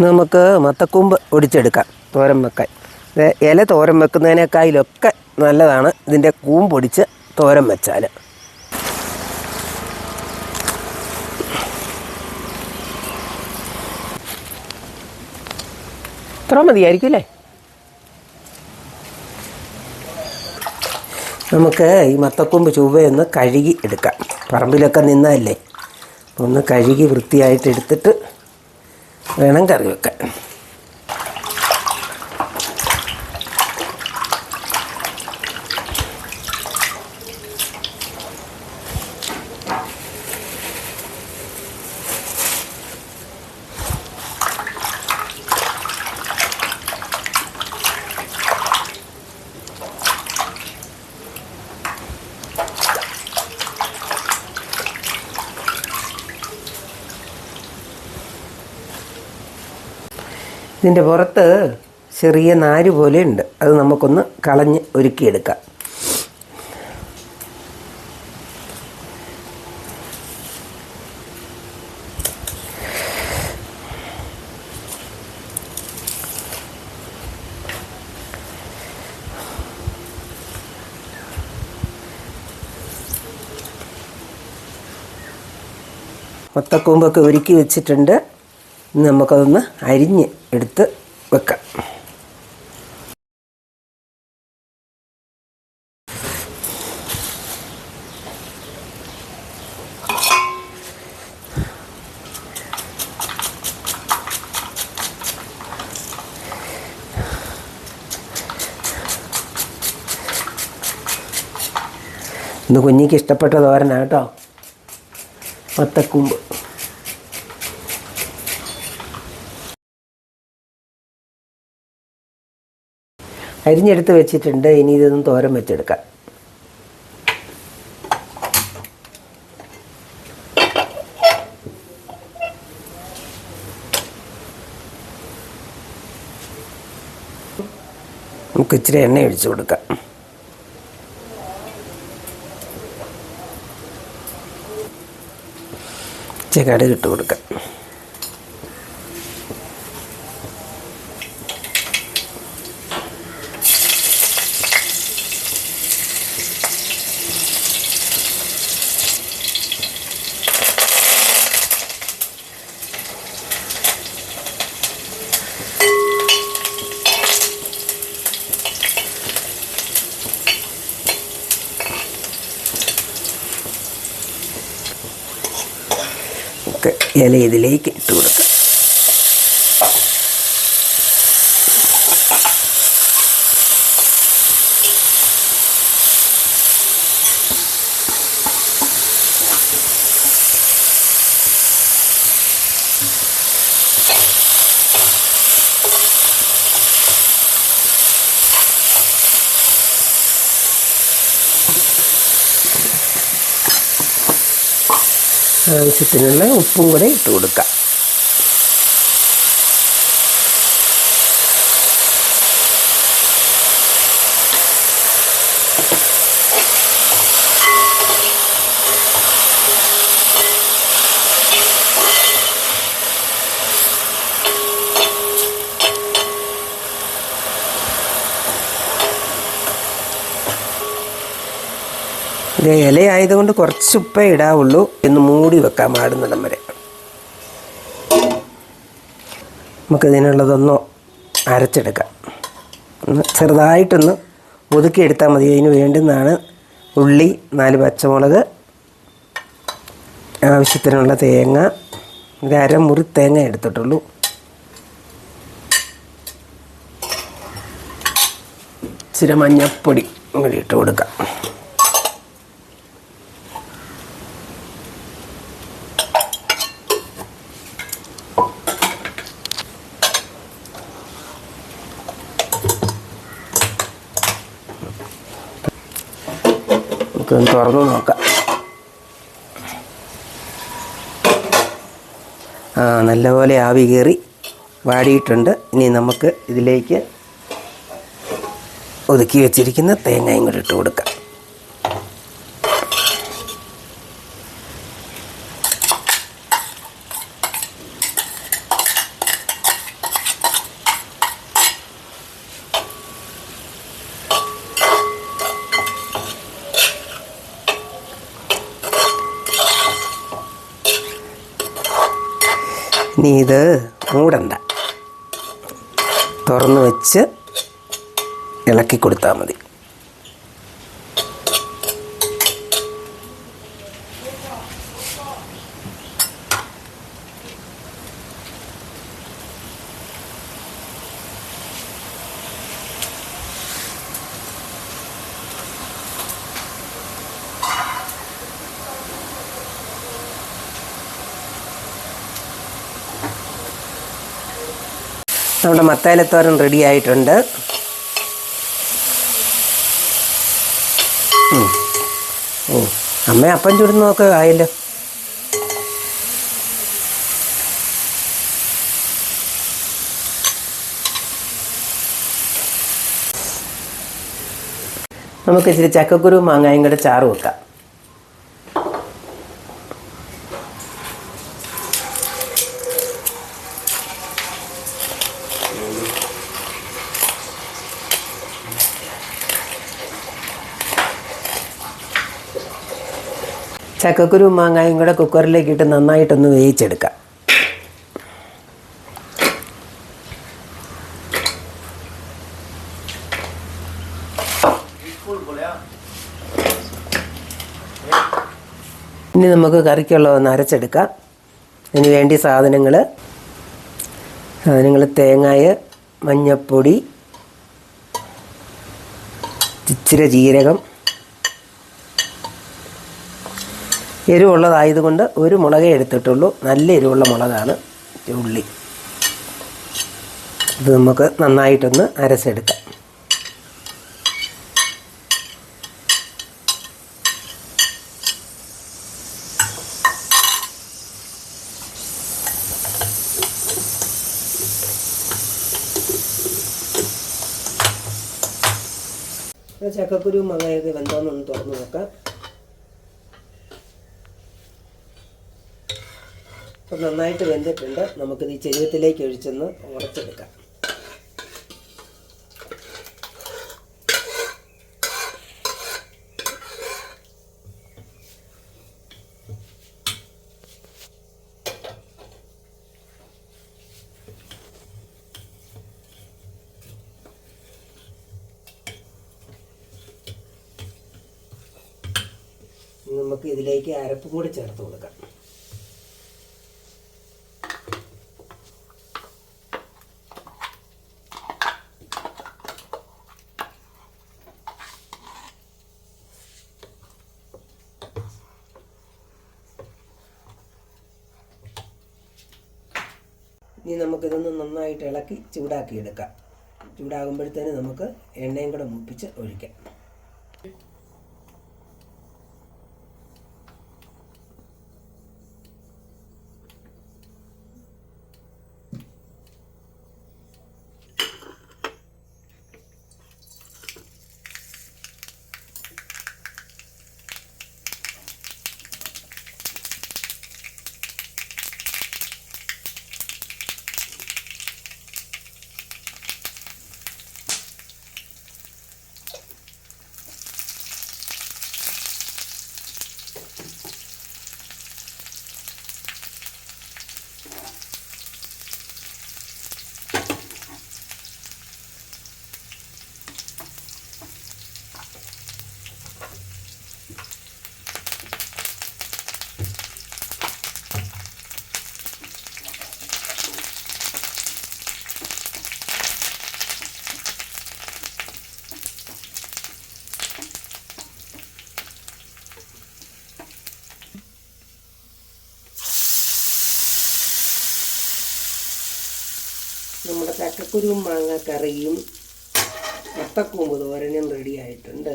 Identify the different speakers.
Speaker 1: നമുക്ക് മത്തക്കൂമ്പ് ഒടിച്ചെടുക്കാം തോരൻ വെക്കാൻ. ഇല തോരൻ വെക്കുന്നതിനേക്കാളിലൊക്കെ നല്ലതാണ് ഇതിന്റെ കൂമ്പൊടിച്ച് തോരൻ വെച്ചാൽ. ഇത്ര മതിയായിരിക്കും അല്ലേ? നമുക്ക് ഈ മത്തക്കൊമ്പ് ചൊവ്വയൊന്ന് കഴുകി എടുക്കാം. പറമ്പിലൊക്കെ നിന്നതല്ലേ? ഒന്ന് കഴുകി വൃത്തിയായിട്ട് എടുത്തിട്ട് വേണം കറി വെക്കാൻ ഇതിന്റെ പുറത്ത് ചെറിയ നാര് പോലെ ഉണ്ട്. അത് നമുക്കൊന്ന് കളഞ്ഞ് ഒരുക്കിയെടുക്കാം. മൊത്തക്കൂമ്പൊക്കെ ഒരുക്കി വെച്ചിട്ടുണ്ട്. നമുക്കതൊന്ന് അരിഞ്ഞ് എടുത്ത് വെക്കാം. ഇന്ന് കുഞ്ഞിക്ക് ഇഷ്ടപ്പെട്ട തോരനാണ് മത്തക്കൂമ്പ് അരിഞ്ഞെടുത്ത് വെച്ചിട്ടുണ്ട്. ഇനി ഇതൊന്നും തോരൻ വെച്ചെടുക്കാം നമുക്ക് ഇച്ചിരി എണ്ണ ഒഴിച്ചു കൊടുക്കാം. ഇച്ചിരി ഇട്ട് കൊടുക്കാം. ഇല ഇതിലേക്ക് ഇട്ട് കൊടുക്കാം ആവശ്യത്തിനുള്ള ഉപ്പും കൂടെ ഇട്ട് കൊടുക്കാം ഇത് ഇലയായതുകൊണ്ട് കുറച്ച് ഉപ്പേ ഇടാവുള്ളൂ എന്ന് മൂടി വെക്കാം ആടുന്നിടം വരെ നമുക്കിതിനുള്ളതൊന്ന് അരച്ചെടുക്കാം. ഒന്ന് ചെറുതായിട്ടൊന്ന് ഒതുക്കിയെടുത്താൽ മതി. അതിന് വേണ്ടുന്നതാണ് ഉള്ളി നാല് പച്ചമുളക് ആവശ്യത്തിനുള്ള തേങ്ങ. ഒരു അരമുറി തേങ്ങ എടുത്തിട്ടുള്ളൂ. ഇച്ചിരി മഞ്ഞപ്പൊടി കൂടി ഇട്ട് കൊടുക്കാം. നമുക്കൊന്ന് തുറന്നു നോക്കാം. ആ നല്ലപോലെ ആവി കയറി വാടിയിട്ടുണ്ട്. ഇനി നമുക്ക് ഇതിലേക്ക് ഒതുക്കി വെച്ചിരിക്കുന്ന തേങ്ങ ഇങ്ങോട്ട് ഇട്ട് കൊടുക്കാം. ഇനി ഇത് മൂടണ്ട. തുറന്ന് വെച്ച് ഇളക്കി കൊടുത്താൽ മതി. നമ്മുടെ മത്തായിലത്തോരൻ റെഡി ആയിട്ടുണ്ട്. ഓ. അമ്മ അപ്പം ചുടുന്നതൊക്കെ ആയല്ലോ. നമുക്ക് ഇച്ചിരി ചക്കക്കുരു മാങ്ങായും കൂടെ ചാറ് വെക്കാം ചക്കക്കുരു മാങ്ങായും കൂടെ കുക്കറിലേക്ക് ഇട്ട് നന്നായിട്ടൊന്ന് വേവിച്ചെടുക്കാം. ഇനി നമുക്ക് കറിക്കുള്ളതൊന്ന് അരച്ചെടുക്കാം. അതിന് വേണ്ടി സാധനങ്ങൾ സാധനങ്ങൾ തേങ്ങായ മഞ്ഞപ്പൊടി ഇച്ചിരി ജീരകം എരിവുള്ളതായതുകൊണ്ട് ഒരു മുളകേ എടുത്തിട്ടുള്ളൂ. നല്ല എരിവുള്ള മുളകാണ് ഉള്ളി. ഇത് നമുക്ക് നന്നായിട്ടൊന്ന് അരച്ചെടുക്കാം. ചക്കക്കുരു മകയൊക്കെ വെന്തോന്നൊന്ന് തുറന്നു നോക്കാം. അപ്പം നന്നായിട്ട് വെന്തിട്ടുണ്ട്. നമുക്കിത് ഈ ചെരുവത്തിലേക്ക് ഒഴിച്ചൊന്ന് ഉറച്ചെടുക്കാം നമുക്ക് ഇതിലേക്ക് അരപ്പും കൂടി ചേർത്ത് കൊടുക്കാം. ഇനി നമുക്കിതൊന്ന് നന്നായിട്ട് ഇളക്കി ചൂടാക്കിയെടുക്കാം. ചൂടാകുമ്പോഴത്തേന് നമുക്ക് എണ്ണയും കൂടെ മൂപ്പിച്ച് ഒഴിക്കാം. നമ്മുടെ ചക്കക്കുരുവും മാങ്ങ കറിയും മുട്ടക്കൂമ്പ് തോരനും റെഡി ആയിട്ടുണ്ട്.